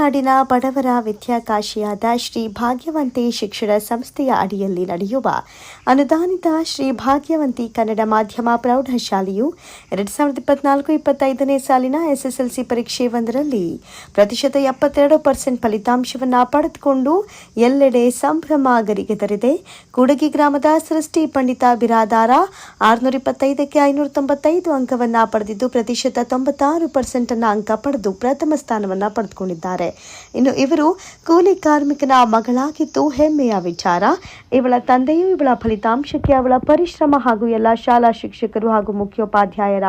ಮಲೆನಾಡಿನ ಬಡವರ ವಿದ್ಯಾಕಾಶಿಯಾದ ಶ್ರೀ ಭಾಗ್ಯವಂತಿ ಶಿಕ್ಷಣ ಸಂಸ್ಥೆಯ ಅಡಿಯಲ್ಲಿ ನಡೆಯುವ ಅನುದಾನಿತ ಶ್ರೀ ಭಾಗ್ಯವಂತಿ ಕನ್ನಡ ಮಾಧ್ಯಮ ಪ್ರೌಢಶಾಲೆಯು ಎರಡು ಸಾವಿರದ ಇಪ್ಪತ್ನಾಲ್ಕು ಇಪ್ಪತ್ತೈದನೇ ಸಾಲಿನ ಎಸ್ಎಸ್ಎಲ್ಸಿ ಪರೀಕ್ಷೆ ಒಂದರಲ್ಲಿ ಪ್ರತಿಶತ ಎಪ್ಪತ್ತೆರಡು ಪರ್ಸೆಂಟ್ ಫಲಿತಾಂಶವನ್ನು ಪಡೆದುಕೊಂಡು ಎಲ್ಲೆಡೆ ಸಂಭ್ರಮ ಗರಿಗೆದರಿದೆ ಕೂಡಗಿ ಗ್ರಾಮದ ಸೃಷ್ಟಿ ಪಂಡಿತ ಬಿರಾದಾರ ಆರುನೂರ ಇಪ್ಪತ್ತೈದಕ್ಕೆ ಐನೂರ ತೊಂಬತ್ತೈದು ಅಂಕವನ್ನು ಪಡೆದಿದ್ದು ಪ್ರತಿಶತ ತೊಂಬತ್ತಾರು ಪರ್ಸೆಂಟ್ ಅಂಕ ಪಡೆದು ಪ್ರಥಮ ಸ್ಥಾನವನ್ನು ಪಡೆದುಕೊಂಡಿದ್ದಾರೆ. ಇನ್ನು ಇವರು ಕೂಲಿ ಕಾರ್ಮಿಕನ ಮಗಳಾಗಿದ್ದು ಹೆಮ್ಮೆಯ ವಿಚಾರ. ಇವಳ ತಂದೆಯು ಇವಳ ಫಲಿತಾಂಶಕ್ಕೆ ಅವಳ ಪರಿಶ್ರಮ ಹಾಗೂ ಎಲ್ಲ ಶಾಲಾ ಶಿಕ್ಷಕರು ಹಾಗೂ ಮುಖ್ಯೋಪಾಧ್ಯಾಯರ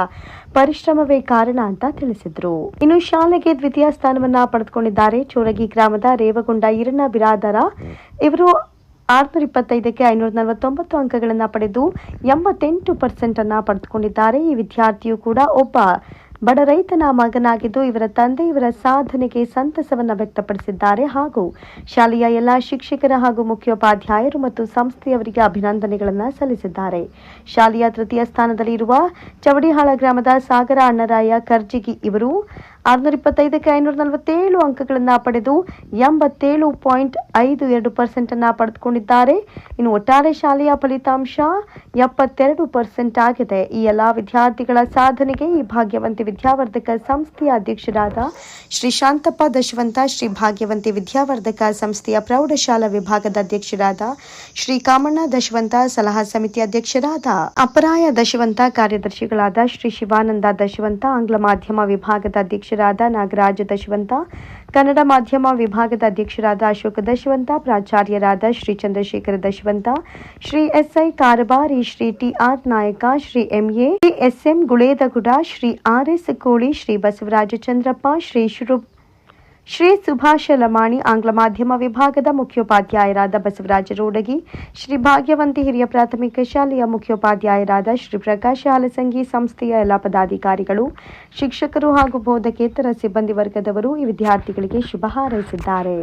ಪರಿಶ್ರಮವೇ ಕಾರಣ ಅಂತ ತಿಳಿಸಿದ್ರು. ಇನ್ನು ಶಾಲೆಗೆ ದ್ವಿತೀಯ ಸ್ಥಾನವನ್ನ ಪಡೆದುಕೊಂಡಿದ್ದಾರೆ. ಚೋರಗಿ ಗ್ರಾಮದ ರೇವಗೊಂಡ ಈರಣ್ಣ ಬಿರಾದರ. ಇವರು ಆರುನೂರ ಇಪ್ಪತ್ತೈದಕ್ಕೆ ಐನೂರ ನಲವತ್ತೊಂಬತ್ತು ಅಂಕಗಳನ್ನು ಪಡೆದು ಎಂಬತ್ತೆಂಟು ಪರ್ಸೆಂಟ್ ಅನ್ನ ಪಡೆದುಕೊಂಡಿದ್ದಾರೆ. ಈ ವಿದ್ಯಾರ್ಥಿಯು ಕೂಡ ಒಬ್ಬ ಬಡ ರೈತನ ಮಗನಾಗಿದ್ದು ಇವರ ತಂದೆ ಇವರ ಸಾಧನೆಗೆ ಸಂತಸವನ್ನು ವ್ಯಕ್ತಪಡಿಸಿದ್ದಾರೆ. ಹಾಗೂ ಶಾಲೆಯ ಎಲ್ಲ ಶಿಕ್ಷಕರ ಹಾಗೂ ಮುಖ್ಯೋಪಾಧ್ಯಾಯರು ಮತ್ತು ಸಂಸ್ಥೆಯವರಿಗೆ ಅಭಿನಂದನೆಗಳನ್ನು ಸಲ್ಲಿಸಿದ್ದಾರೆ. ಶಾಲೆಯ ತೃತೀಯ ಸ್ಥಾನದಲ್ಲಿರುವ ಚವಡಿಹಾಳ ಗ್ರಾಮದ ಸಾಗರ ಅಣ್ಣರಾಯ ಕರ್ಜಿಗಿ ಇವರು ಆರುನೂರ ಇಪ್ಪತ್ತೈದಕ್ಕೆ ಐನೂರ ನಲವತ್ತೇಳು ಅಂಕಗಳನ್ನು ಪಡೆದು ಎಂಬತ್ತೇಳು ಪಾಯಿಂಟ್ ಐದು ಎರಡು ಪರ್ಸೆಂಟ್ ಅನ್ನ ಪಡೆದುಕೊಂಡಿದ್ದಾರೆ. ಇನ್ನು ಒಟ್ಟಾರೆ ಶಾಲೆಯ ಫಲಿತಾಂಶ ಎಪ್ಪತ್ತೆರಡು ಪರ್ಸೆಂಟ್ ಆಗಿದೆ. ಈ ಎಲ್ಲ ವಿದ್ಯಾರ್ಥಿಗಳ ಸಾಧನೆಗೆ ಈ ಭಾಗ್ಯವಂತಿ ವಿದ್ಯಾವರ್ಧಕ ಸಂಸ್ಥೆಯ ಅಧ್ಯಕ್ಷರಾದ ಶ್ರೀ ಶಾಂತಪ್ಪ ದಶವಂತ, ಶ್ರೀ ಭಾಗ್ಯವಂತಿ ವಿದ್ಯಾವರ್ಧಕ ಸಂಸ್ಥೆಯ ಪ್ರೌಢಶಾಲಾ ವಿಭಾಗದ ಅಧ್ಯಕ್ಷರಾದ ಶ್ರೀ ಕಾಮಣ್ಣ ದಶವಂತ, ಸಲಹಾ ಸಮಿತಿ ಅಧ್ಯಕ್ಷರಾದ ಅಪರಾಯ ದಶವಂತ, ಕಾರ್ಯದರ್ಶಿಗಳಾದ ಶ್ರೀ ಶಿವಾನಂದ ದಶವಂತ, ಆಂಗ್ಲ ಮಾಧ್ಯಮ ವಿಭಾಗದ ಅಧ್ಯಕ್ಷರಾದ ನಾಗರಾಜ ದಶವಂತ, ಕನ್ನಡ ಮಾಧ್ಯಮ ವಿಭಾಗದ ಅಧ್ಯಕ್ಷರಾದ Ashoka Dashavant, ಪ್ರಾಚಾರ್ಯರಾದ Shri Chandrashekhara Dashavant, Shri SI Karabari Shri TR Nayak, Shri MA Shri SM Guledagud, Shri RS Koli, Shri Basavaraj Chandrappa Shri ಶುರು ಶ್ರೀ ಸುಭಾಷ ಲಮಾಣಿ ಆಂಗ್ಲ ಮಾಧ್ಯಮ ವಿಭಾಗದ ಮುಖ್ಯೋಪಾಧ್ಯಾಯರಾದ ಬಸವರಾಜ ರೋಡಗಿ, ಶ್ರೀ ಭಾಗ್ಯವಂತಿ ಹಿರಿಯ ಪ್ರಾಥಮಿಕ ಶಾಲೆಯ ಮುಖ್ಯೋಪಾಧ್ಯಾಯರಾದ ಶ್ರೀ ಪ್ರಕಾಶ್ ಹಾಲಸಂಗಿ ಸಂಸ್ಥೆಯ ಎಲ್ಲ ಪದಾಧಿಕಾರಿಗಳು, ಶಿಕ್ಷಕರು ಹಾಗೂ ಬೋಧಕೇತರ ಸಿಬ್ಬಂದಿ ವರ್ಗದವರು ಈ ವಿದ್ಯಾರ್ಥಿಗಳಿಗೆ ಶುಭ ಹಾರೈಸಿದ್ದಾರೆ.